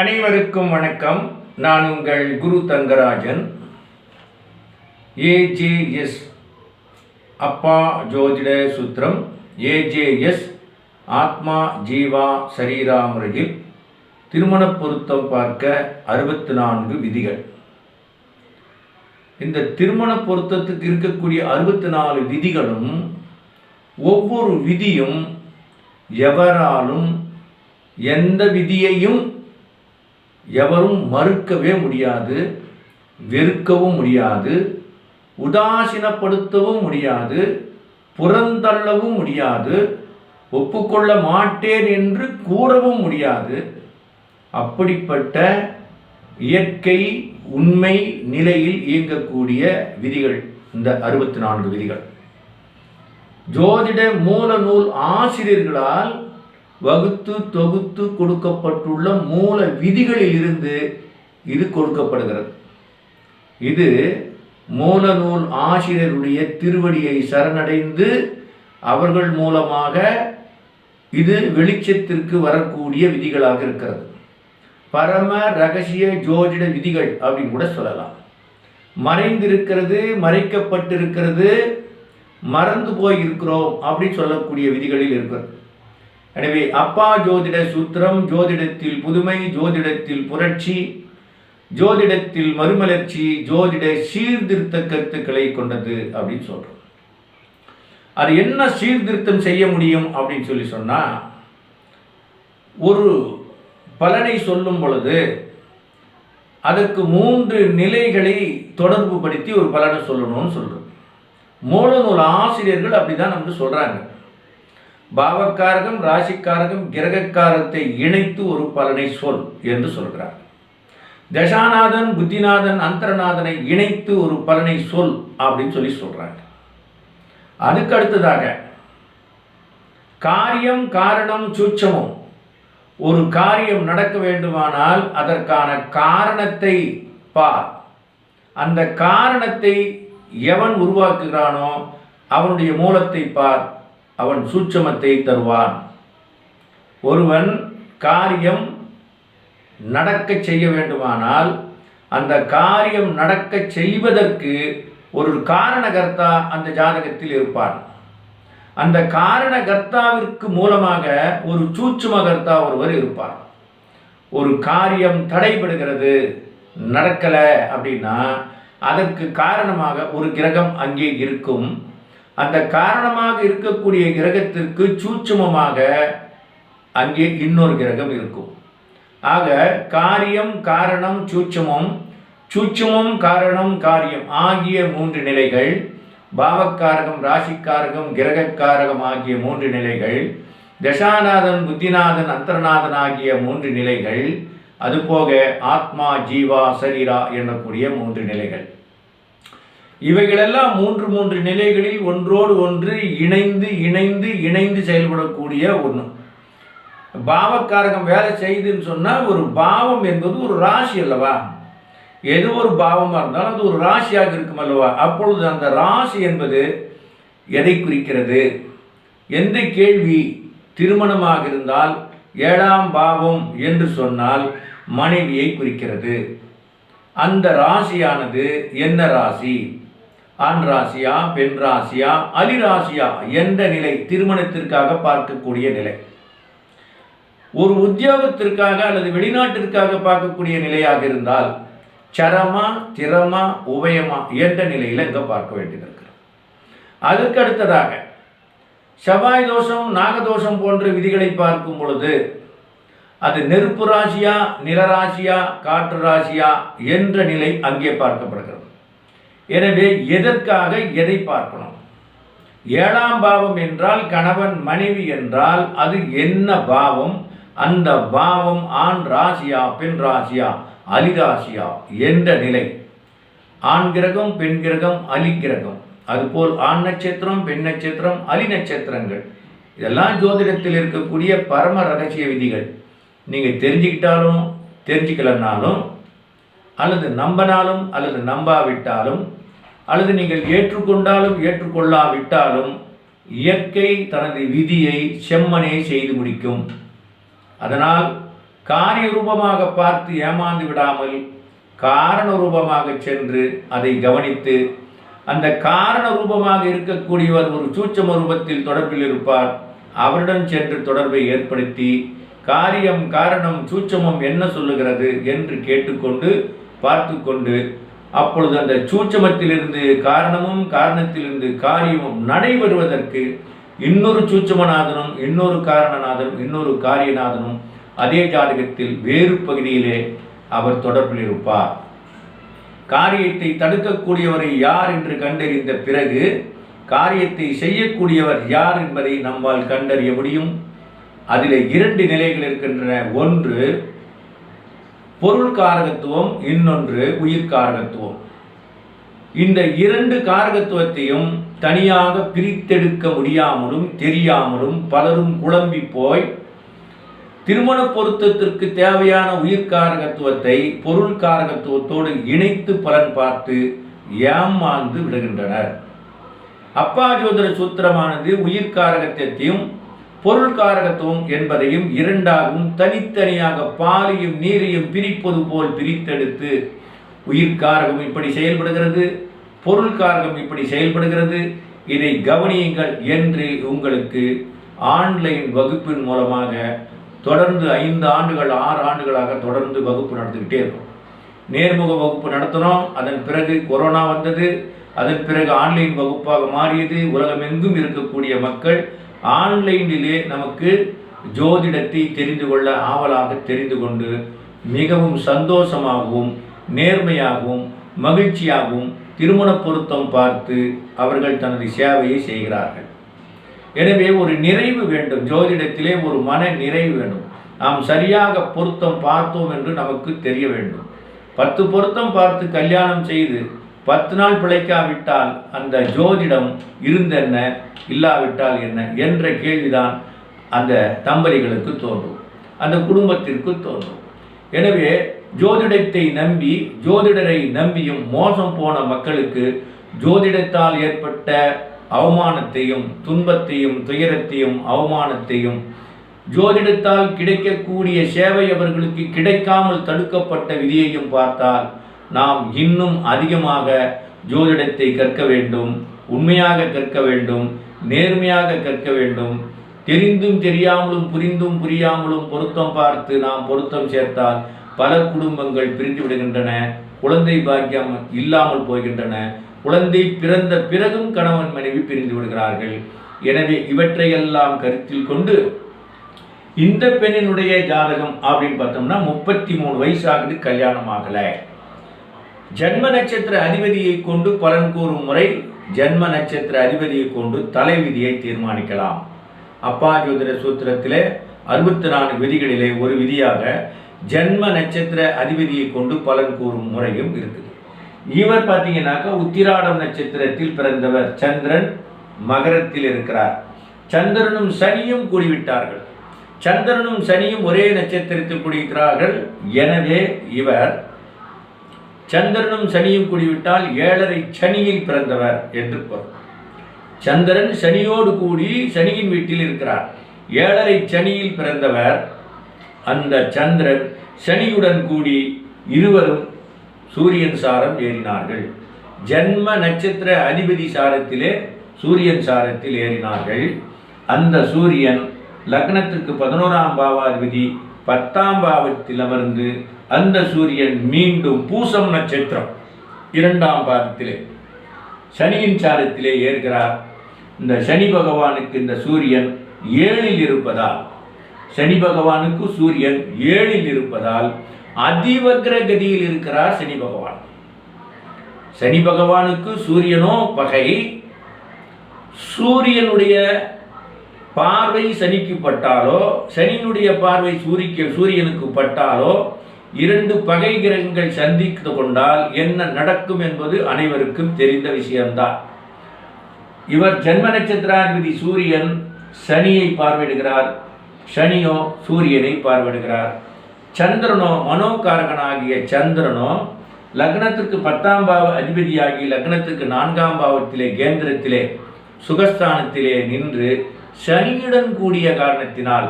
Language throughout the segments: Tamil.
அனைவருக்கும் வணக்கம். நான் உங்கள் குரு தங்கராஜன். ஏஜேஎஸ் அப்பா ஜோதிட சூத்திரம். ஏஜேஎஸ் ஆத்மா ஜீவா சரீரா முறையில் திருமண பொருத்தம் பார்க்க அறுபத்தி நான்கு விதிகள். இந்த திருமண பொருத்தத்துக்கு இருக்கக்கூடிய அறுபத்தி நாலு விதிகளும் ஒவ்வொரு விதியும் எவராலும் எந்த விதியையும் எவரும் மறுக்கவே முடியாது வெறுக்கவும் முடியாது உதாசீனப்படுத்தவும் முடியாது புறந்தள்ளவும் முடியாது ஒப்புக்கொள்ள மாட்டேன் என்று கூறவும் முடியாது. அப்படிப்பட்ட இயற்கை உண்மை நிலையில் இயங்கக்கூடிய விதிகள் இந்த அறுபத்தி நான்கு விதிகள். ஜோதிட மூல நூல் ஆசிரியர்களால் வகுத்து தொகுத்து கொடுக்கப்பட்டுள்ள மூல விதிகளில் இருந்து இது கொடுக்கப்படுகிறது. இது மூல நூல் ஆசிரியருடைய திருவடியை சரணடைந்து அவர்கள் மூலமாக இது வெளிச்சத்திற்கு வரக்கூடிய விதிகளாக இருக்கிறது. பரம ரகசிய ஜோதிட விதிகள் அப்படின்னு கூட சொல்லலாம். மறைந்திருக்கிறது மறைக்கப்பட்டிருக்கிறது மறந்து போய் இருக்கிறோம் அப்படின்னு சொல்லக்கூடிய விதிகளில் இருக்கிறது. எனவே அப்பா ஜோதிட சூத்திரம் ஜோதிடத்தில் புதுமை ஜோதிடத்தில் புரட்சி ஜோதிடத்தில் மறுமலர்ச்சி ஜோதிட சீர்திருத்த கருத்துக்களை கொண்டது அப்படின்னு சொல்றோம். அது என்ன சீர்திருத்தம் செய்ய முடியும் அப்படின்னு சொல்லி சொன்னால் ஒரு பலனை சொல்லும் பொழுது அதற்கு மூன்று நிலைகளை தொடர்பு படுத்தி ஒரு பலனை சொல்லணும்னு சொல்றோம். மூல நூல் ஆசிரியர்கள் அப்படிதான் நமக்கு சொல்றாங்க. பாவக்காரகம் ராசிக்காரகம் கிரகக்காரத்தை இணைத்து ஒரு பலனை சொல் என்று சொல்கிறார். தசாநாதன் புத்திநாதன் அந்தரநாதனை இணைத்து ஒரு பலனை சொல் அப்படின்னு சொல்லி சொல்கிறாங்க அதுக்கு அடுத்ததாக காரியம் காரணம் சூட்சமும். ஒரு காரியம் நடக்க வேண்டுமானால் அதற்கான காரணத்தை பார். அந்த காரணத்தை எவன் உருவாக்குகிறானோ அவனுடைய மூலத்தை பார். அவன் சூட்சமத்தை தருவான். ஒருவன் காரியம் நடக்க செய்ய வேண்டுமானால் அந்த காரியம் நடக்க செய்வதற்கு ஒரு காரணகர்த்தா அந்த ஜாதகத்தில் இருப்பான். அந்த காரணகர்த்தாவிற்கு மூலமாக ஒரு சூட்சுமகர்த்தா ஒருவர் இருப்பார். ஒரு காரியம் தடைபடுகிறது நடக்கலை அப்படின்னா அதற்கு காரணமாக ஒரு கிரகம் அங்கே இருக்கும். அந்த காரணமாக இருக்கக்கூடிய கிரகத்திற்கு சூட்சுமமாக அங்கே இன்னொரு கிரகம் இருக்கும். ஆக காரியம் காரணம் சூட்சுமம் சூட்சுமம் காரணம் காரியம் ஆகிய மூன்று நிலைகள் பாவக்காரகம் ராசிக்காரகம் கிரகக்காரகம் ஆகிய மூன்று நிலைகள் தசாநாதன் புத்திநாதன் அந்தரநாதன் ஆகிய மூன்று நிலைகள் அதுபோக ஆத்மா ஜீவா சரீரா எனக்கூடிய மூன்று நிலைகள். இவைகளெல்லாம் மூன்று மூன்று நிலைகளில் ஒன்றோடு ஒன்று இணைந்து இணைந்து இணைந்து செயல்படக்கூடிய ஒன்று பாவக்காரகம் வேலை செய்துன்னு சொன்னால் ஒரு பாவம் என்பது ஒரு ராசி அல்லவா? எது ஒரு பாவமாக இருந்தாலும் அது ஒரு ராசியாக இருக்கும் அல்லவா? அப்பொழுது அந்த ராசி என்பது எதை குறிக்கிறது? எந்த கேள்வி திருமணமாக இருந்தால் ஏழாம் பாவம் என்று சொன்னால் மனைவியை குறிக்கிறது. அந்த ராசியானது என்ன ராசி? ஆண் ராசியா பெண் ராசியா அலிராசியா என்ற நிலை திருமணத்திற்காக பார்க்கக்கூடிய நிலை. ஒரு உத்தியோகத்திற்காக அல்லது வெளிநாட்டிற்காக பார்க்கக்கூடிய நிலையாக இருந்தால் சரமா திறமா உபயமா என்ற நிலையில் இங்கே பார்க்க வேண்டியது இருக்கிறது அதற்கு அடுத்ததாக செவ்வாய் தோஷம் நாகதோஷம் போன்ற விதிகளை பார்க்கும் பொழுது அது நெருப்பு ராசியா நிலராசியா காற்று ராசியா என்ற நிலை அங்கே பார்க்கப்படுகிறது. எனவே எதற்காக எதை பார்க்கணும்? ஏழாம் பாவம் என்றால் கணவன் மனைவி என்றால் அது என்ன பாவம்? அந்த பாவம் ஆண் ராசியா பெண் ராசியா அலிராசியா என்ற நிலை. ஆண் கிரகம் பெண் கிரகம் அலி கிரகம். அதுபோல் ஆண் நட்சத்திரம் பெண் நட்சத்திரம் அலி நட்சத்திரங்கள். இதெல்லாம் ஜோதிடத்தில் இருக்கக்கூடிய பரம ரகசிய விதிகள். நீங்கள் தெரிஞ்சுக்கிட்டாலும் தெரிஞ்சுக்கலனாலும் அல்லது நம்பினாலும் அல்லது நம்பாவிட்டாலும் அல்லது நீங்கள் ஏற்றுக்கொண்டாலும் ஏற்றுக்கொள்ளாவிட்டாலும் இயற்கை தனது விதியை செம்மனே செய்து முடிக்கும். அதனால் காரிய ரூபமாக பார்த்து ஏமாந்து விடாமல் காரண ரூபமாக சென்று அதை கவனித்து அந்த காரண ரூபமாக இருக்கக்கூடியவர் ஒரு சூட்சம ரூபத்தில் தொடர்பில் இருப்பார். அவரிடம் சென்று தொடர்பை ஏற்படுத்தி காரியம் காரணம் சூட்சமம் என்ன சொல்லுகிறது என்று கேட்டுக்கொண்டு பார்த்து கொண்டு அப்பொழுது அந்த சூட்சமத்திலிருந்து காரணமும் காரணத்திலிருந்து காரியமும் நடைபெறுவதற்கு இன்னொரு சூட்சமநாதனும் இன்னொரு காரணநாதனும் இன்னொரு காரியநாதனும் அதே ஜாதகத்தில் வேறு பகுதியிலே அவர் தொடர்பில் இருப்பார். காரியத்தை தடுக்கக்கூடியவரை யார் என்று கண்டறிந்த பிறகு காரியத்தை செய்யக்கூடியவர் யார் என்பதை நம்மால் கண்டறிய முடியும். அதில் இரண்டு நிலைகள் இருக்கின்றன. ஒன்று பொருள் காரகத்துவம் இன்னொன்று உயிர் காரகத்துவம் இந்த இரண்டு காரகத்துவத்தையும் தனியாக பிரித்தெடுக்க முடியாமலும் தெரியாமலும் பலரும் குழம்பி போய் திருமண பொருத்தத்திற்கு தேவையான உயிர் காரகத்துவத்தை பொருள் காரகத்துவத்தோடு இணைத்து பலன் பார்த்து ஏமாந்து விடுகின்றனர். அப்பா ஜோதிட சூத்திரமானது உயிர் காரகத்தையும் பொருள்காரகத்துவம் என்பதையும் இரண்டாகவும் தனித்தனியாக பாலையும் நீரையும் பிரிப்பது போல் பிரித்தெடுத்து உயிர்காரகம் இப்படி செயல்படுகிறது பொருள்காரகம் இப்படி செயல்படுகிறது. இதை கவனியுங்கள் என்று உங்களுக்கு ஆன்லைன் வகுப்பின் மூலமாக தொடர்ந்து ஐந்து ஆண்டுகள் ஆறு ஆண்டுகளாக தொடர்ந்து வகுப்பு நடந்துக்கிட்டே இருக்கும். நேர்முக வகுப்பு நடத்தினோம் அதன் பிறகு கொரோனா வந்தது. அதன் பிறகு ஆன்லைன் வகுப்பாக மாறியது. உலகமெங்கும் இருக்கக்கூடிய மக்கள் ஆன்லைனிலே நமக்கு ஜோதிடத்தை தெரிந்து கொள்ள ஆவலாக தெரிந்து கொண்டு மிகவும் சந்தோஷமாகவும் நேர்மையாகவும் மகிழ்ச்சியாகவும் திருமண பொருத்தம் பார்த்து அவர்கள் தனது சேவையை செய்கிறார்கள். எனவே ஒரு நிறைவு வேண்டும். ஜோதிடத்திலே ஒரு மன நிறைவு வேண்டும். நாம் சரியாக பொருத்தம் பார்த்தோம் என்று நமக்கு தெரிய வேண்டும். பத்து பொருத்தம் பார்த்து கல்யாணம் செய்து பத்து நாள் பிழைக்காவிட்டால் அந்த ஜோதிடம் இருந்தென்ன இல்லாவிட்டால் என்ன என்ற கேள்விதான் அந்த தம்பதிகளுக்கு தோன்றும். அந்த குடும்பத்திற்கு தோன்றும். எனவே ஜோதிடத்தை நம்பி ஜோதிடரை நம்பியும் மோசம் போன மக்களுக்கு ஜோதிடத்தால் ஏற்பட்ட அவமானத்தையும் துன்பத்தையும் துயரத்தையும் அவமானத்தையும் ஜோதிடத்தால் கிடைக்கக்கூடிய சேவை அவர்களுக்கு கிடைக்காமல் தடுக்கப்பட்ட விதியையும் பார்த்தால் நாம் இன்னும் அதிகமாக ஜோதிடத்தை கற்க வேண்டும் உண்மையாக கற்க வேண்டும் நேர்மையாக கற்க வேண்டும். தெரிந்தும் தெரியாமலும் புரிந்தும் புரியாமலும் பொருத்தம் பார்த்து நாம் பொருத்தம் சேர்த்தால் பல குடும்பங்கள் பிரிந்து விடுகின்றன குழந்தை பாக்கியம் இல்லாமல் போகின்றன. குழந்தை பிறந்த பிறகும் கணவன் மனைவி பிரிந்து விடுகிறார்கள். எனவே இவற்றையெல்லாம் கருத்தில் கொண்டு இந்த பெண்ணினுடைய ஜாதகம் அப்படின்னு பார்த்தோம்னா முப்பத்தி மூணு வயசாகுது கல்யாணம் ஆகலை. ஜென்ம நட்சத்திர அதிபதியை கொண்டு பலன் கூறும் முறை ஜன்ம நட்சத்திர அதிபதியை கொண்டு தலைவிதியை தீர்மானிக்கலாம். அப்பா ஜோதிட சூத்திரத்திலே அறுபத்தி நான்கு விதிகளிலே ஒரு விதியாக ஜென்ம நட்சத்திர அதிபதியை கொண்டு பலன் கூறும் முறையும் இருக்குது. இவர் பார்த்தீங்கன்னாக்கா உத்திராடம் நட்சத்திரத்தில் பிறந்தவர் சந்திரன் மகரத்தில் இருக்கிறார். சந்திரனும் சனியும் கூடிவிட்டார்கள். சந்திரனும் சனியும் ஒரே நட்சத்திரத்தில் கூடியிருக்கிறார்கள். எனவே இவர் சந்திரனும் சனியும் கூடிவிட்டால் ஏழரை சனியில் பிறந்தவர் என்று பொருள். சந்திரன் சனியோடு கூடி சனியின் வீட்டில் இருக்கிறார். ஏழரை சனியில் பிறந்தவர் அந்த சந்திரன் சனியுடன் கூடி இருவரும் சூரியன் சாரம் ஏறினார்கள். ஜென்ம நட்சத்திர அதிபதி சாரத்திலே சூரியன் சாரத்தில் ஏறினார்கள். அந்த சூரியன் லக்னத்திற்கு பதினோராம் பாவாதிபதி பத்தாம் பாவத்தில் அமர்ந்து அந்த சூரியன் மீண்டும் பூசம் நட்சத்திரம். இரண்டாம் பாதத்திலே சனியின் சாரத்திலே ஏறுகிறார். இந்த சனி பகவானுக்கு இந்த சூரியன் ஏழில் இருப்பதால் சனி பகவானுக்கு சூரியன் ஏழில் இருப்பதால் அதிவக்ர கதியில் இருக்கிறார் சனி பகவான். சனி பகவானுக்கு சூரியனோ பகை சூரியனுடைய பார்வை சனிக்கு பட்டாலோ சனியினுடைய பார்வை சூரிக்கு சூரியனுக்கு பட்டாலோ இரண்டு பகை கிரகங்கள் சந்தித்து கொண்டால் என்ன நடக்கும் என்பது அனைவருக்கும் தெரிந்த விஷயம்தான். இவர் ஜென்ம நட்சத்திராதிபதி சூரியன் சனியை பார்வையிடுகிறார். சனியோ சூரியனை பார்வையிடுகிறார். சந்திரனோ மனோகாரகனாகிய சந்திரனோ லக்னத்திற்கு பத்தாம் பாவ அதிபதியாகி லக்னத்திற்கு நான்காம் பாவத்திலே கேந்திரத்திலே சுகஸ்தானத்திலே நின்று சனியுடன் கூடிய காரணத்தினால்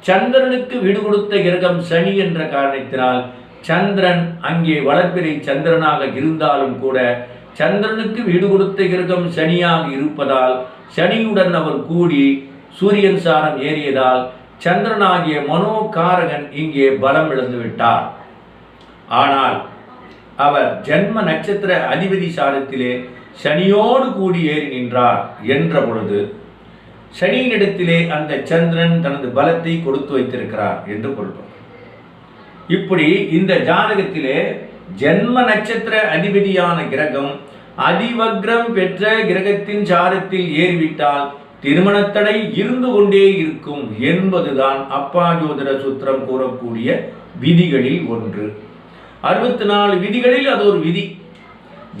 சந்திரனுக்கு விடு கொடுத்த கிரகம் சனி என்ற காரணத்தினால் சந்திரன் அங்கே வளர்ப்பிறை சந்திரனாக இருந்தாலும் கூட சந்திரனுக்கு வீடு கொடுத்த கிரகம் சனியாக இருப்பதால் சனியுடன் அவர் கூடி சூரியன் சாரம் ஏறியதால் சந்திரனாகிய மனோகாரகன் இங்கே பலம் இழந்து விட்டார். ஆனால் அவர் ஜென்ம நட்சத்திர அதிபதி சாரத்திலே சனியோடு கூடி ஏறி நின்றார் என்ற பொழுது சனியினிடத்திலே அந்த சந்திரன் தனது பலத்தை கொடுத்து வைத்திருக்கிறார் என்று கொள்வோம் இப்படி இந்த ஜாதகத்திலே ஜென்ம நட்சத்திர அதிபதியான கிரகம் அதிவக்ரம் பெற்ற கிரகத்தின் சாரத்தில் ஏறிவிட்டால் திருமணத்தடை இருந்து கொண்டே இருக்கும் என்பதுதான் அப்பா ஜோதிட சூத்திரம் கூறக்கூடிய விதிகளில் ஒன்று. அறுபத்தி நாலு விதிகளில் அது ஒரு விதி.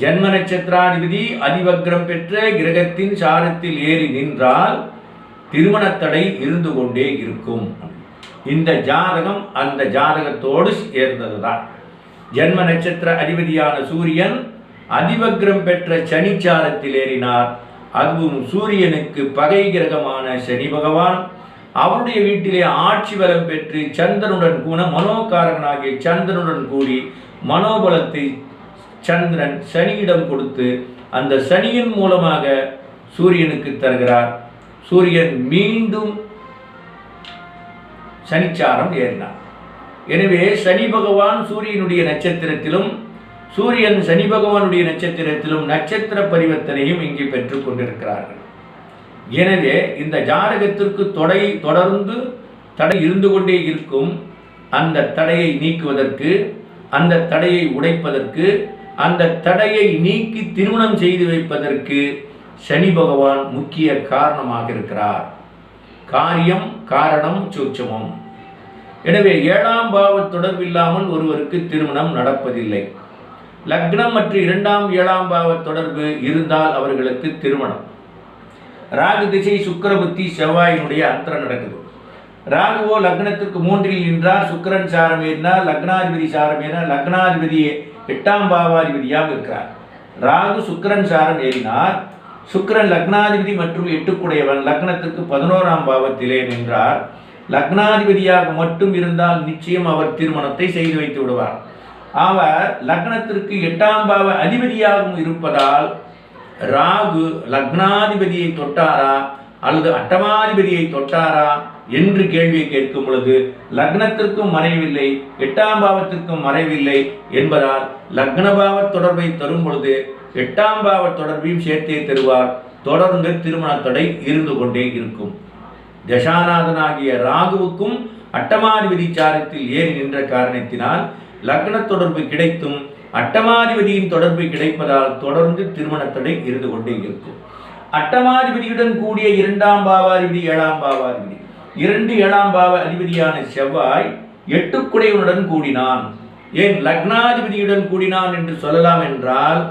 ஜென்ம நட்சத்திராதிபதி அதிவக்ரம் பெற்ற கிரகத்தின் சாரத்தில் ஏறி நின்றால் திருமணத்தடை இருந்து கொண்டே இருக்கும். இந்த ஜாதகம் அந்த ஜாதகத்தோடு சேர்ந்ததுதான். ஜென்ம நட்சத்திர அதிபதியான சூரியன் அதிபக்ரம் பெற்ற சனிச்சாரத்தில் ஏறினார். அதுவும் சூரியனுக்கு பகை கிரகமான சனி பகவான். அவருடைய வீட்டிலே ஆட்சி பலம் பெற்று சந்திரனுடன் கூட மனோகாரகனாகிய சந்திரனுடன் கூடி மனோபலத்தை சந்திரன் சனியிடம் கொடுத்து அந்த சனியின் மூலமாக சூரியனுக்கு தருகிறார். சூரியன் மீண்டும் சனிச்சாரம் ஏறினார். எனவே சனி பகவான் சூரியனுடைய நட்சத்திரத்திலும் சூரியன் சனி பகவானுடைய நட்சத்திரத்திலும் நட்சத்திர பரிவர்த்தனையும் இங்கே பெற்றுக் கொண்டிருக்கிறார்கள். எனவே இந்த ஜாதகத்திற்கு தொடை தொடர்ந்து தடை இருந்து கொண்டே இருக்கும் அந்த தடையை நீக்குவதற்கு அந்த தடையை உடைப்பதற்கு அந்த தடையை நீக்கி திருமணம் செய்து வைப்பதற்கு சனி பகவான் முக்கிய காரணமாக இருக்கிறார். காரியம் காரணம் சூட்சமம். எனவே ஏழாம் பாவ தொடர்பில்லாமல் ஒருவருக்கு திருமணம் நடப்பதில்லை. லக்னம் மற்றும் இரண்டாம் ஏழாம் பாவ தொடர்பு இருந்தால் அவர்களுக்கு திருமணம். ராகு திசை சுக்கரபுத்தி செவ்வாயினுடைய அந்தரம் நடக்குது. ராகுவோ லக்னத்துக்கு மூன்றில் நின்றார் சுக்கிரன் சாரம் ஏறினார் லக்னாதிபதி சாரம் ஏறினார் லக்னாதிபதியே எட்டாம் பாவாதிபதியாக இருக்கிறார். ராகு சுக்கிரன் சாரம் ஏறினார் சுக்கரன் லக்னாதிபதி மற்றும் எட்டுக்குடையவன். லக்னத்துக்கு பதினோராம் பாவத்திலே நின்றார். லக்னாதிபதியாக மட்டும் இருந்தால் நிச்சயம் அவர் திருமணத்தை செய்து வைத்து விடுவார். அவர் லக்னத்திற்கு எட்டாம் பாவ அதிபதியாகவும் இருப்பதால் ராகு லக்னாதிபதியை தொட்டாரா அல்லது அட்டமாதிபதியை தொட்டாரா என்று கேள்வியை கேட்கும் பொழுது லக்னத்திற்கும் மறைவில்லை எட்டாம் பாவத்திற்கும் மறைவில்லை என்பதால் லக்னபாவ தொடர்பை தரும் பொழுது எட்டாம் பாவ தொடர்பையும் சேர்த்தே தருவார் தொடர்ந்து திருமண தடை இருந்து கொண்டே இருக்கும். தசாநாதனாகிய ராகுவுக்கும் அட்டமாதிபதி சாரத்தில் ஏறி நின்ற காரணத்தினால் லக்ன தொடர்பு கிடைத்தும் அட்டமாதிபதியின் தொடர்பு கிடைப்பதால் தொடர்ந்து திருமண தடை இருந்து கொண்டே இருக்கும். அட்டமாதிபதியுடன் கூடிய இரண்டாம் பாவாதிபதி ஏழாம் பாவாதிபதி இரண்டு ஏழாம் பாவ அதிபதியான செவ்வாய் எட்டுக்குடையவனுடன் கூடினான். ஏன் லக்னாதிபதியுடன் கூடினான் என்று சொல்லலாம் என்றால்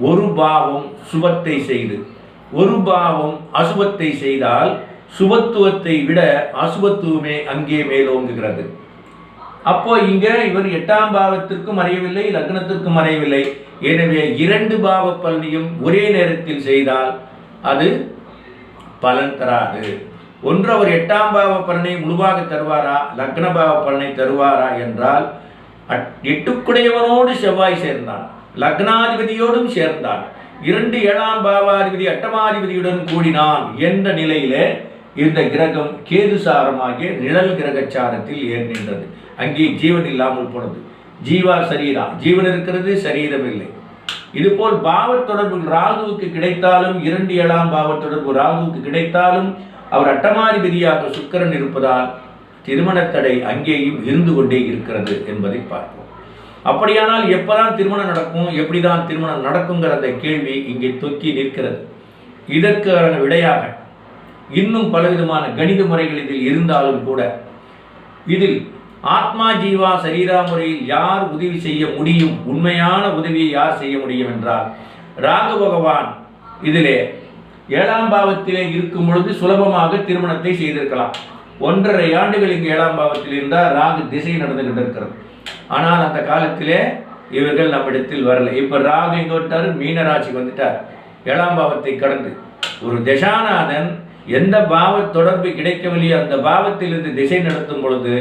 ஒரு பாவம் சுபத்தை செய்து ஒரு பாவம் அசுபத்தை செய்தால் சுபத்துவத்தை விட அசுபத்துவமே அங்கே மேலோங்குகிறது. அப்போ இங்க இவர் எட்டாம் பாவத்திற்கும் மறையவில்லை லக்னத்திற்கும் மறையவில்லை. எனவே இரண்டு பாவ பலனையும் ஒரே நேரத்தில் செய்தால் அது பலன் தராது. ஒன்று அவர் எட்டாம் பாவ பலனை முழுவாக தருவாரா லக்ன பாவ பலனை தருவாரா என்றால் அட்- எட்டுக்குடையவனோடு செவ்வாய் சேர்ந்தான். லக்னாதிபதியோடும் சேர்ந்தான். இரண்டு ஏழாம் பாவாதிபதி அட்டமாதிபதியுடன் கூடினான் என்ற நிலையிலே இந்த கிரகம் கேதுசாரமாகிய நிழல் கிரகச்சாரத்தில் ஏற்கின்றது அங்கே ஜீவன் இல்லாமல் போனது. ஜீவா சரீரா. ஜீவன் இருக்கிறது சரீரம் இல்லை. இதுபோல் பாவத் தொடர்பு ராகுவுக்கு கிடைத்தாலும் இரண்டு ஏழாம் பாவத் தொடர்பு ராகுவுக்கு கிடைத்தாலும் அவர் அட்டமாதிபதியாக சுக்கிரன் இருப்பதால் திருமணத்தடை அங்கேயும் இருந்து கொண்டே இருக்கிறது என்பதை பார்ப்போம். அப்படியானால் எப்போதான் திருமணம் நடக்கும் எப்படிதான் திருமணம் நடக்குங்கிற அந்த கேள்வி இங்கே தொக்கி நிற்கிறது. இதற்கான விடையாக இன்னும் பலவிதமான கணித முறைகள் இதில் இருந்தாலும் கூட இதில் ஆத்மா ஜீவா சரீரா முறையில் யார் உதவி செய்ய முடியும் உண்மையான உதவியை யார் செய்ய முடியும் என்றால் ராகு பகவான் இதிலே ஏழாம் பாவத்திலே இருக்கும் பொழுது சுலபமாக திருமணத்தை செய்திருக்கலாம். ஒன்றரை ஆண்டுகள் இங்கு ஏழாம் பாவத்தில் இருந்தால் ராகு திசை நடந்துகிட்டு இருக்கிறது ஆனால் அந்த காலத்திலே இவர்கள் நம்மிடத்தில் வரல. இப்போ ராகு எங்க விட்டார் மீனராசிக்கு வந்துட்டார். ஏழாம் பாவத்தை கடந்து. ஒரு திசாநாதன் எந்த பாவ தொடர்பு கிடைக்கவில்லையோ அந்த பாவத்திலிருந்து திசை நடத்தும் பொழுது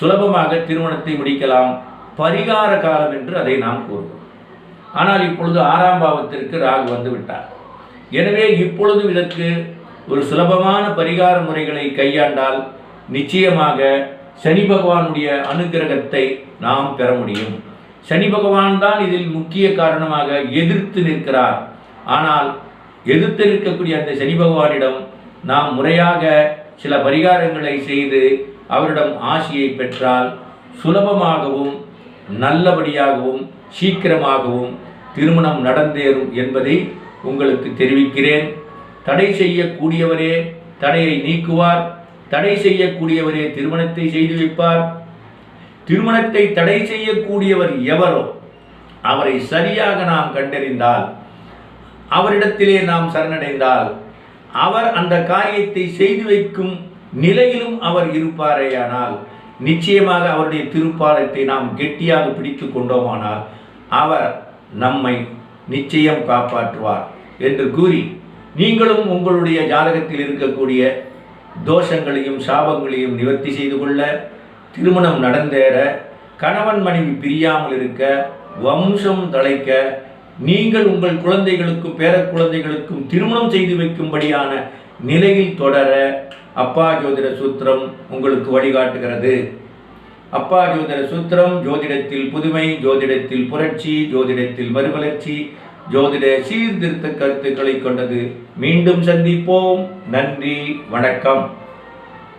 சுலபமாக திருமணத்தை முடிக்கலாம். பரிகார காலம் என்று அதை நாம் கூறுவோம். ஆனால் இப்பொழுது ஆறாம் பாவத்திற்கு ராகு வந்து விட்டார். எனவே இப்பொழுது இதற்கு ஒரு சுலபமான பரிகார முறைகளை கையாண்டால் நிச்சயமாக சனி பகவானுடைய அனுகிரகத்தை நாம் பெற முடியும். சனி பகவான் தான் இதில் முக்கிய காரணமாக எதிர்த்து நிற்கிறார். ஆனால் எதிர்த்து நிற்கக்கூடிய அந்த சனி பகவானிடம் நாம் முறையாக சில பரிகாரங்களை செய்து அவரிடம் ஆசியை பெற்றால் சுலபமாகவும் நல்லபடியாகவும் சீக்கிரமாகவும் திருமணம் நடந்தேறும் என்பதை உங்களுக்கு தெரிவிக்கிறேன். தடை செய்யக்கூடியவரே தடையை நீக்குவார். தடை செய்யக்கூடியவரே திருமணத்தை செய்து வைப்பார். திருமணத்தை தடை செய்யக்கூடியவர் எவரோ அவரை சரியாக நாம் கண்டறிந்தால் அவரிடத்திலே நாம் சரணடைந்தால் அவர் அந்த காரியத்தை செய்து வைக்கும் நிலையிலும் அவர் இருப்பாரேயானால் நிச்சயமாக அவருடைய திருப்பாலத்தை நாம் கெட்டியாக பிடித்து கொண்டோமானால் அவர் நம்மை நிச்சயம் காப்பாற்றுவார் என்று கூறி நீங்களும் உங்களுடைய ஜாதகத்தில் இருக்கக்கூடிய தோஷங்களையும் சாபங்களையும் நிவர்த்தி செய்து கொள்ள திருமணம் நடந்தேற கணவன் மனைவி பிரியாமல் இருக்க வம்சம் தலைக்க நீங்கள் உங்கள் குழந்தைகளுக்கும் பேர குழந்தைகளுக்கும் திருமணம் செய்து வைக்கும்படியான நிலையில் தொடர அப்பா ஜோதிட சூத்திரம் உங்களுக்கு வழிகாட்டுகிறது. அப்பா ஜோதிட சூத்திரம் ஜோதிடத்தில் புதுமை ஜோதிடத்தில் புரட்சி ஜோதிடத்தில் மறுமலர்ச்சி ஜோதிட சீர்திருத்த கருத்துக்களை கொண்டது. மீண்டும் சந்திப்போம். நன்றி. வணக்கம்.